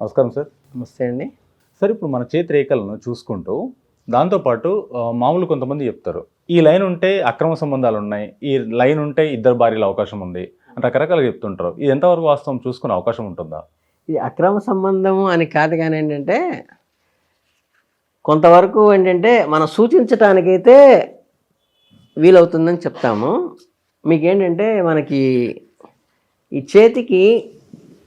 నమస్కారం సార్. నమస్తే అండి. సార్ ఇప్పుడు మన చేతి రేఖలను చూసుకుంటూ దాంతోపాటు మామూలు కొంతమంది చెప్తారు. ఈ లైన్ ఉంటే అక్రమ సంబంధాలు ఉన్నాయి ఈ లైన్ ఉంటే ఇద్దరు భార్యల అవకాశం ఉంది రకరకాలుగా చెప్తుంటారు. ఇది ఎంతవరకు వాస్తవం చూసుకునే అవకాశం ఉంటుందా? ఇది అక్రమ సంబంధము అని కాదు కానీ ఏంటంటే కొంతవరకు ఏంటంటే మనం సూచించటానికైతే వీలవుతుందని చెప్తాము. మీకేంటంటే మనకి ఈ చేతికి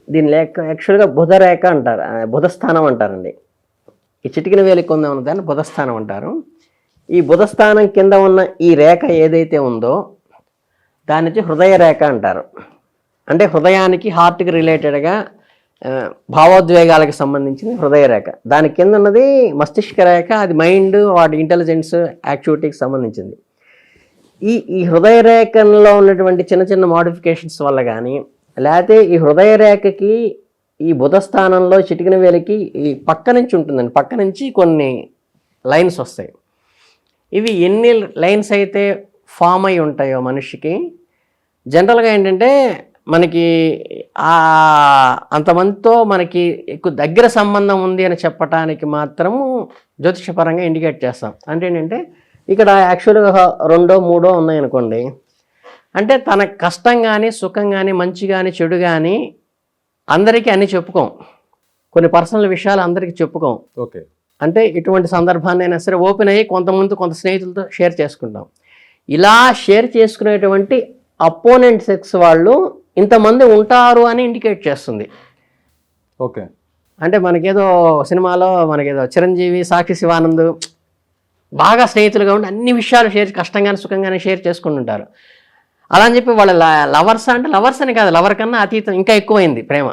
దీని లేక యాక్చువల్గా బుధ రేఖ అంటారు బుధస్థానం అంటారండి. ఈ చిటికిన వేలికి కొంద ఉన్న దాన్ని బుధస్థానం అంటారు. ఈ బుధస్థానం కింద ఉన్న ఈ రేఖ ఏదైతే ఉందో దాని నుంచి హృదయ రేఖ అంటారు. అంటే హృదయానికి హార్ట్కి రిలేటెడ్గా భావోద్వేగాలకు సంబంధించిన హృదయ రేఖ. దాని కింద ఉన్నది మస్తిష్క రేఖ అది మైండ్ వాటి ఇంటెలిజెన్స్ యాక్టివిటీకి సంబంధించింది. ఈ ఈ హృదయ రేఖలో ఉన్నటువంటి చిన్న చిన్న మోడిఫికేషన్స్ వల్ల కానీ లేకపోతే ఈ హృదయ రేఖకి ఈ బుధ స్థానంలో చిటికిన వేలకి ఈ పక్క నుంచి ఉంటుందండి. పక్క నుంచి కొన్ని లైన్స్ వస్తాయి. ఇవి ఎన్ని లైన్స్ అయితే ఫామ్ అయి ఉంటాయో మనిషికి జనరల్గా ఏంటంటే మనకి అంతమందితో మనకి ఎక్కువ దగ్గర సంబంధం ఉంది అని చెప్పటానికి మాత్రము జ్యోతిషపరంగా ఇండికేట్ చేస్తాం. అంటే ఏంటంటే ఇక్కడ యాక్చువల్గా రెండో మూడో ఉన్నాయనుకోండి. అంటే తన కష్టం కానీ సుఖం కానీ మంచి కానీ చెడు కానీ అందరికీ అన్నీ చెప్పుకోం. కొన్ని పర్సనల్ విషయాలు అందరికీ చెప్పుకోం. ఓకే. అంటే ఇటువంటి సందర్భాన్ని అయినా సరే ఓపెన్ అయ్యి కొంతమంది కొంత స్నేహితులతో షేర్ చేసుకుంటాం. ఇలా షేర్ చేసుకునేటువంటి అపోనెంట్ సెక్స్ వాళ్ళు ఇంతమంది ఉంటారు అని ఇండికేట్ చేస్తుంది. ఓకే. అంటే మనకేదో సినిమాలో మనకేదో చిరంజీవి సాక్షి శివానంద్ బాగా స్నేహితులుగా ఉండి అన్ని విషయాలు షేర్ కష్టంగానే సుఖంగానే షేర్ చేసుకుంటుంటారు. అలా అని చెప్పి వాళ్ళ లవర్స్ అంటే లవర్స్ అని కాదు లవర్ కన్నా అతీతం ఇంకా ఎక్కువైంది ప్రేమ.